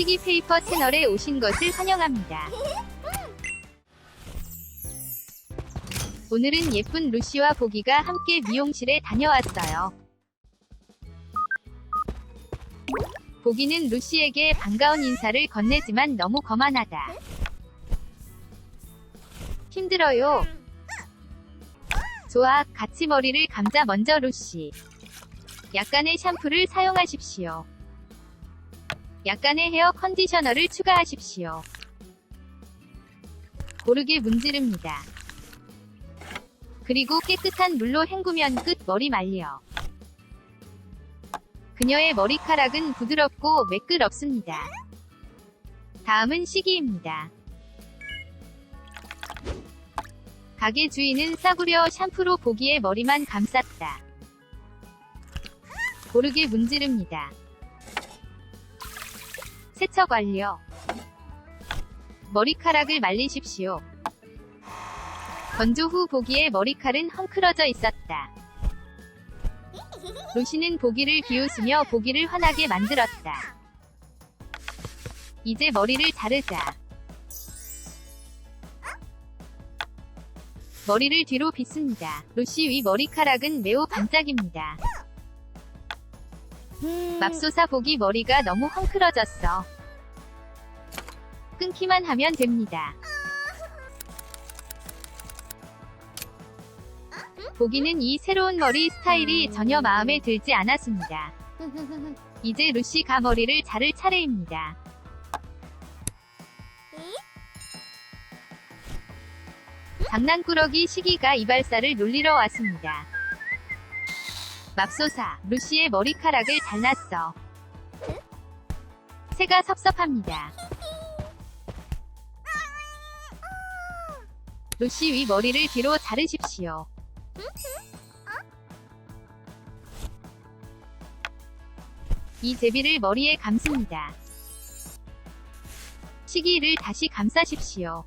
시기페이퍼 채널에 오신 것을 환영합니다. 오늘은 예쁜 루시와 보기가 함께 미용실에 다녀왔어요. 보기는 루시에게 반가운 인사를 건네지만 너무 거만하다. 힘들어요. 좋아, 같이 머리를 감자 먼저 루시. 약간의 샴푸를 사용하십시오. 약간의 헤어 컨디셔너를 추가하십시오. 고르게 문지릅니다. 그리고 깨끗한 물로 헹구면 끝 머리 말려. 그녀의 머리카락은 부드럽고 매끄럽습니다. 다음은 시기입니다. 가게 주인은 싸구려 샴푸로 보기의 머리만 감쌌다. 고르게 문지릅니다. 세척 완료. 머리카락을 말리십시오. 건조 후 보기의 머리칼은 헝클어져 있었다. 루시는 보기를 비웃으며 보기를 환하게 만들었다. 이제 머리를 자르자. 머리를 뒤로 빗습니다. 루시 위 머리카락은 매우 반짝입니다. 맙소사 보기 머리가 너무 헝클어졌어. 끊기만 하면 됩니다. 보기는 이 새로운 머리 스타일이 전혀 마음에 들지 않았습니다. 이제 루시가 머리를 자를 차례입니다. 장난꾸러기 시기가 이발사를 놀리러 왔습니다. 맙소사, 루시의 머리카락을 잘랐어. 새가 섭섭합니다. 루시 위 머리를 뒤로 자르십시오. 이 제비를 머리에 감습니다. 시기를 다시 감싸십시오.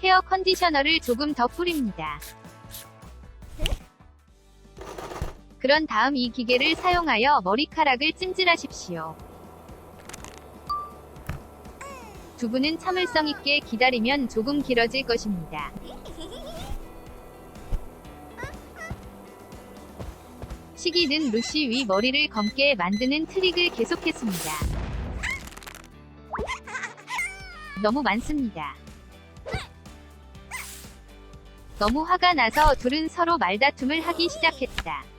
헤어 컨디셔너를 조금 더 뿌립니다. 그런 다음 이 기계를 사용하여 머리카락을 찜질하십시오. 두 분은 참을성 있게 기다리면 조금 길어질 것입니다. 시기는 루시 위 머리를 검게 만드는 트릭을 계속했습니다. 너무 많습니다. 너무 화가 나서 둘은 서로 말다툼을 하기 시작했다.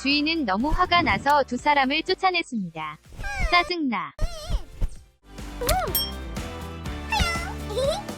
주인은 너무 화가 나서 두 사람을 쫓아냈습니다. 짜증나. 음. 음.